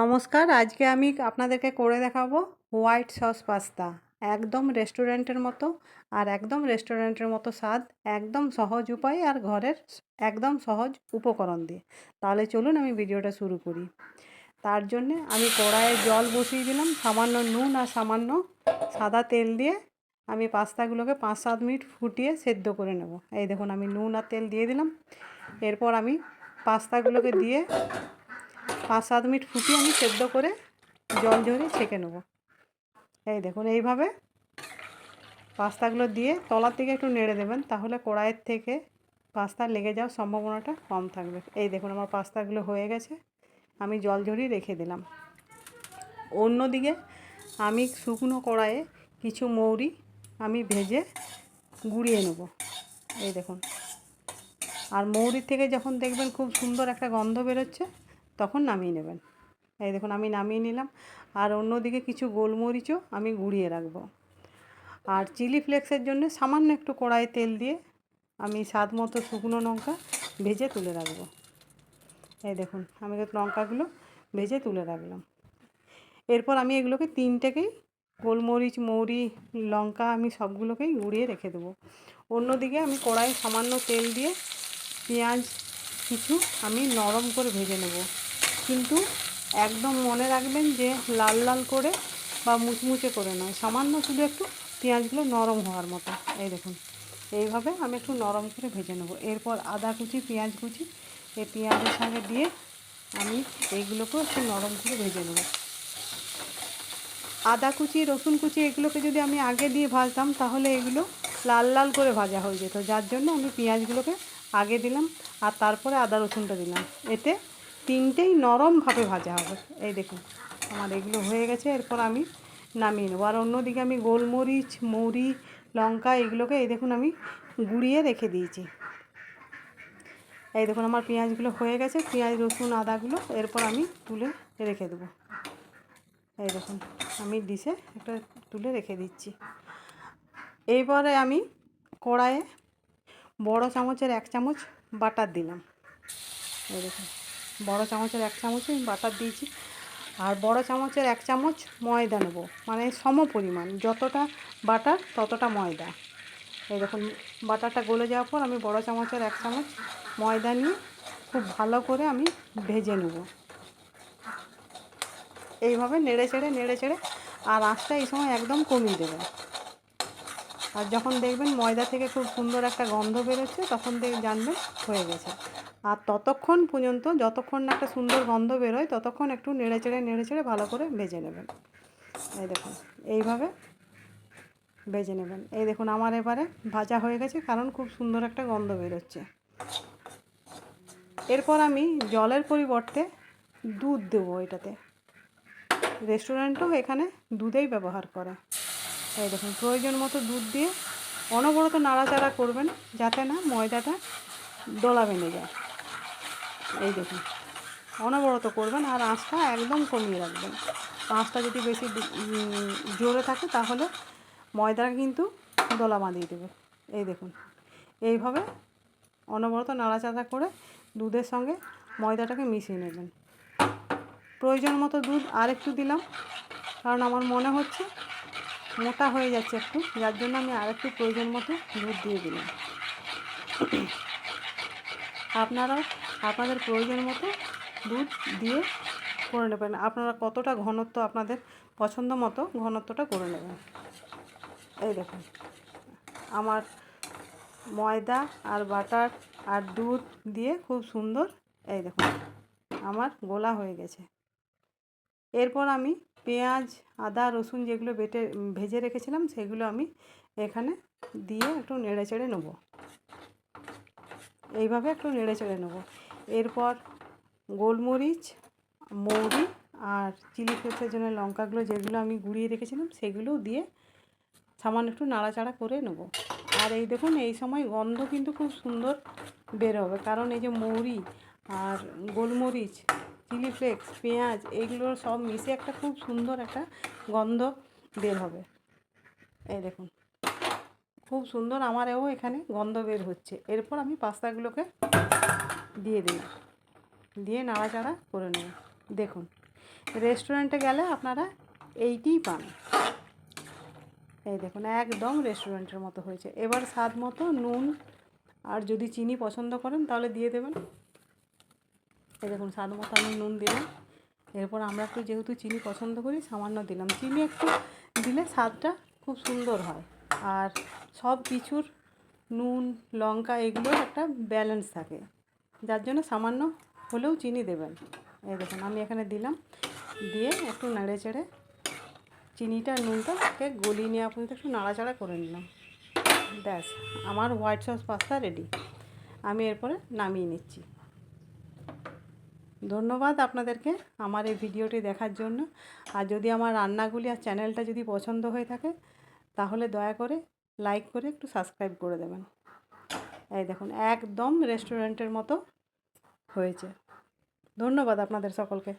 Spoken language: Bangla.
নমস্কার, আজকে আমি আপনাদেরকে করে দেখাবো হোয়াইট সস পাস্তা। একদম রেস্টুরেন্টের মতো আর একদম রেস্টুরেন্টের মতো স্বাদ, একদম সহজ উপায় আর ঘরের একদম সহজ উপকরণ দিয়ে। তাহলে চলুন আমি ভিডিওটা শুরু করি। তার জন্যে আমি কড়াইয়ে জল বসিয়ে দিলাম, সামান্য নুন আর সামান্য সাদা তেল দিয়ে আমি পাস্তাগুলোকে পাঁচ সাত মিনিট ফুটিয়ে সেদ্ধ করে নেব। এই দেখুন, আমি নুন আর তেল দিয়ে দিলাম। এরপর আমি পাস্তাগুলোকে দিয়ে পাঁচ সাত মিনিট ফুটিয়ে আমি সেদ্ধ করে জল ঝরিয়ে ছেঁকে নেব। এই দেখুন, এইভাবে পাস্তাগুলো দিয়ে তলার থেকে একটু নেড়ে দেবেন, তাহলে কড়াইয়ের থেকে পাস্তা লেগে যাওয়ার সম্ভাবনাটা কম থাকবে। এই দেখুন, আমার পাস্তাগুলো হয়ে গেছে, আমি জল ঝরিয়ে রেখে দিলাম। অন্যদিকে আমি শুকনো কড়াইয়ে কিছু মৌরি আমি ভেজে গুঁড়িয়ে নেব। এই দেখুন, আর মৌরির থেকে যখন দেখবেন খুব সুন্দর একটা গন্ধ বেরোচ্ছে তখন নামিয়ে নেবেন। এই দেখুন, আমি নামিয়ে নিলাম। আর অন্যদিকে কিছু গোলমরিচও আমি গুঁড়িয়ে রাখব। আর চিলি ফ্লেক্সের জন্য সামান্য একটু কড়াই তেল দিয়ে আমি স্বাদ মতো শুকনো লঙ্কা ভেজে তুলে রাখব। এই দেখুন, আমি লঙ্কাগুলো ভেজে তুলে রাখলাম। এরপর আমি এগুলোকে তিনটেকেই গোলমরিচ, মৌরি, লঙ্কা, আমি সবগুলোকেই গুঁড়িয়ে রেখে দেবো। অন্যদিকে আমি কড়াই সামান্য তেল দিয়ে পেঁয়াজ কিছু আমি নরম করে ভেজে নেব। কিন্তু একদম মনে রাখবেন যে লাল লাল করে বা মুচমুচে করে নয়, সামান্য শুধু একটু পেঁয়াজগুলো নরম হওয়ার মতো। এই দেখুন, এইভাবে আমি একটু নরম করে ভেজে নেব। এরপর আদা কুচি, পেঁয়াজ কুচি, এই পেঁয়াজের সঙ্গে দিয়ে আমি এইগুলোকেও একটু নরম করে ভেজে নেব। আদা কুচি, রসুন কুচি, এগুলোকে যদি আমি আগে দিয়ে ভাজতাম, তাহলে এগুলো লাল লাল করে ভাজা হয়ে যেত। যার জন্য আমি পেঁয়াজগুলোকে আগে দিলাম আর তারপরে আদা রসুনটা দিলাম। এতে তিনটেই নরমভাবে ভাজা হবে। এই দেখুন, আমার এগুলো হয়ে গেছে। এরপর আমি নামিয়ে নেব। আর অন্যদিকে আমি গোলমরিচ মৌরি লঙ্কা, এগুলোকে এই দেখুন আমি গুঁড়িয়ে রেখে দিয়েছি। এই দেখুন, আমার পেঁয়াজগুলো হয়ে গেছে। পেঁয়াজ, রসুন, আদাগুলো এরপর আমি তুলে রেখে দেবো। এই দেখুন, আমি ডিশে একটা তুলে রেখে দিচ্ছি। এইবারে আমি কড়াইয়ে বড় চামচের এক চামচ বাটার দিলাম। এই দেখুন বড় চামচের এক চামচ আমি বাটার দিয়েছি। আর বড় চামচের এক চামচ ময়দা নেব। মানে সম পরিমাণ, যতটা বাটার ততটা ময়দা। এই দেখুন, বাটারটা গলে যাওয়ার পর আমি বড় চামচের এক চামচ ময়দা নিয়ে খুব ভালো করে আমি ভেজে নেব। এইভাবে নেড়ে চেড়ে নেড়ে চেড়ে, আর আঁচটা এই সময় একদম কমিয়ে দেবে। আর যখন দেখবেন ময়দা থেকে খুব সুন্দর একটা গন্ধ বেরোচ্ছে, তখন দেখ, জানবেন হয়ে গেছে। আর ততক্ষণ পর্যন্ত যতক্ষণ না একটা সুন্দর গন্ধ বেরোয়, ততক্ষণ একটু নেড়ে চেড়ে নেড়ে চেড়ে ভালো করে ভেজে নেবেন। এই দেখুন, এইভাবে ভেজে নেবেন। এই দেখুন, আমার এবারে ভাজা হয়ে গেছে, কারণ খুব সুন্দর একটা গন্ধ বেরোচ্ছে। এরপর আমি জলের পরিবর্তে দুধ দেবো এটাতে। রেস্টুরেন্টও এখানে দুধেই ব্যবহার করে। এই দেখুন, প্রয়োজন মতো দুধ দিয়ে অনবরত নাড়াচাড়া করবেন, যাতে না ময়দাটা দোলা বেঁধে যায়। এই দেখুন। অনবরত করবেন আর আঁচটা একদম কমিয়ে রাখবেন। আঁচটা যদি বেশি জোরে থাকে তাহলে ময়দাটা কিন্তু দোলা বাঁধিয়ে দেবে। এই দেখুন। এইভাবে অনবরত নাড়াচাড়া করে দুধের সঙ্গে ময়দাটাকে মিশিয়ে নেবেন। প্রয়োজন মতো দুধ আর একটু দিলাম, কারণ আমার মনে হচ্ছে মোটা হয়ে যাচ্ছে একটু, যার জন্য আমি আরেকটু প্রয়োজন মতো দুধ দিয়ে দিলাম। আপনারাও আপনাদের প্রয়োজন মতো দুধ দিয়ে করে নেবেন। আপনারা কতটা ঘনত্ব আপনাদের পছন্দ মতো ঘনত্বটা করে নেবেন। এই দেখুন, আমার ময়দা আর বাটার আর দুধ দিয়ে খুব সুন্দর, এই দেখুন, আমার গোলা হয়ে গেছে। এরপর আমি পেঁয়াজ, আদা, রসুন যেগুলো বেটে, ভেজে রেখেছিলাম, সেগুলো আমি এখানে দিয়ে একটু নেড়ে চেড়ে নেব। এইভাবে একটু নেড়ে চেড়ে নেব। এরপর গোলমরিচ, মৌরি আর চিলি ফ্লেক্সের জন্য লঙ্কাগুলো যেগুলো আমি গুঁড়িয়ে রেখেছিলাম সেগুলোও দিয়ে সামান্য একটু নাড়াচাড়া করে নেব। আর এই দেখুন, এই সময় গন্ধ কিন্তু খুব সুন্দর বের হবে কারণ এই যে মৌরি আর গোলমরিচ, চিলি ফ্লেক্স, পেঁয়াজ এইগুলো সব মিশে একটা খুব সুন্দর একটা গন্ধ বের হবে। এই দেখুন। খুব সুন্দর আমারও এখানে গন্ধ বের হচ্ছে। এরপর আমি পাস্তাগুলোকে দিয়ে দিই। দিয়ে নাড়াচাড়া করে নেব। দেখুন, রেস্টুরেন্টে গেলে আপনারা এইটিই পান। এই দেখুন, একদম রেস্টুরেন্টের মতো হয়েছে। এবার স্বাদ মতো নুন আর যদি চিনি পছন্দ করেন তাহলে দিয়ে দেবেন। এই দেখুন, স্বাদ মতো আমি নুন দিলাম। এরপর আমরা একটু যেহেতু চিনি পছন্দ করি, সামান্য দিলাম। চিনি একটু দিলে স্বাদটা খুব সুন্দর হয়। আর সব কিছুর নুন, লঙ্কা এগুলোর একটা ব্যালেন্স থাকে। যার জন্য সামান্য হলেও চিনি দেবেন। এই দেখুন, আমি এখানে দিলাম। দিয়ে একটু নেড়ে চেড়ে চিনিটা, নুনটাকে গলিয়ে নিয়ে পর্যন্ত একটু নাড়াচাড়া করে নিলাম। ব্যাস, আমার হোয়াইট সস পাস্তা রেডি আমি এরপরে নামিয়ে নিচ্ছি। ধন্যবাদ আপনাদেরকে আমার এই ভিডিওটি দেখার জন্য। আর যদি আমার রান্নাগুলি আর চ্যানেলটা যদি পছন্দ হয়ে থাকে তাহলে দয়া করে লাইক করে একটু সাবস্ক্রাইব করে দেবেন। এই দেখুন, একদম রেস্টুরেন্টের মতো হয়েছে। ধন্যবাদ আপনাদের সকলকে।